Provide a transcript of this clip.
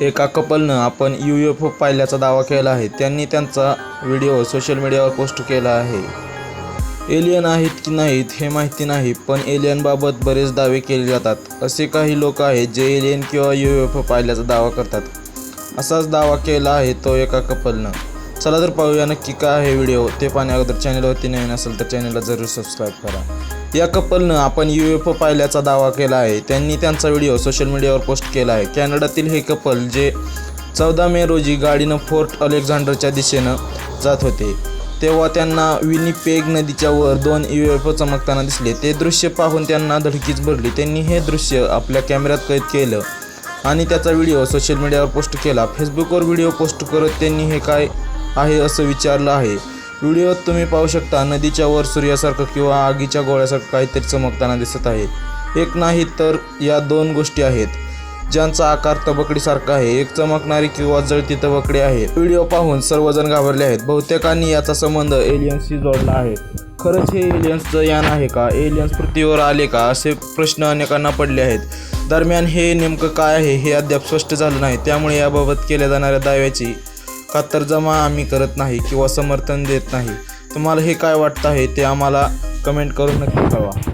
एका कपलनं आपण U F O पाहिल्याचा दावा केला आहे. त्यांनी त्यांचा व्हिडिओ सोशल मीडियावर पोस्ट केला आहे. एलियन आहेत की नाहीत हे माहिती नाही पण एलियनबाबत बरेच दावे केले जातात. असे काही लोक आहेत जे एलियन किंवा यू एफ ओ पाहिल्याचा दावा करतात. असाच दावा केला आहे तो एका कपलनं. चला तर पाहूया नक्की काय आहे व्हिडिओ. ते पाहण्या अगोदर चॅनलवरती नवीन असेल तर चॅनलला जरूर सबस्क्राईब करा. या कपलनं आपण यू एफ ओ पाहिल्याचा दावा केला आहे. त्यांनी त्यांचा व्हिडिओ सोशल मीडियावर पोस्ट केला आहे. कॅनडातील हे कपल जे चौदा मे रोजी गाडीनं फोर्ट अलेक्झांडरच्या दिशेनं जात होते तेव्हा त्यांना विनिपेग नदीच्या वर दोन यू एफ ओ चमकताना दिसले. ते दृश्य पाहून त्यांना धडकीच भरली. त्यांनी हे दृश्य आपल्या कॅमेऱ्यात कैद केलं आणि त्याचा व्हिडिओ सोशल मीडियावर पोस्ट केला. फेसबुकवर व्हिडिओ पोस्ट करत त्यांनी हे काय आहे असं विचारलं आहे. व्हिडिओत तुम्ही पाहू शकता नदीच्या वर सूर्यासारखं किंवा आगीच्या गोळ्यासारखं काहीतरी चमकताना दिसत आहे. एक नाही तर या दोन गोष्टी आहेत. ज्यांचा आकार तबकडीसारखा आहे एक चमकणारी किंवा जळती तबकडी आहे. व्हिडिओ पाहून सर्वजण घाबरले आहेत. बहुतेकांनी याचा संबंध एलियन्सशी जोडला आहे. खरंच हे एलियन्सचं यान आहे का? एलियन्स पृथ्वीवर आले का? असे प्रश्न अनेकांना पडले आहेत. दरम्यान हे नेमकं काय आहे हे अद्याप स्पष्ट झालं नाही. त्यामुळे याबाबत केल्या जाणाऱ्या दाव्याची कातरजमा आम्ही करत नाही किंवा समर्थन देत नाही. तुम्हाला हे काय वाटतं आहे ते आम्हाला कमेंट करून नक्की कळवा.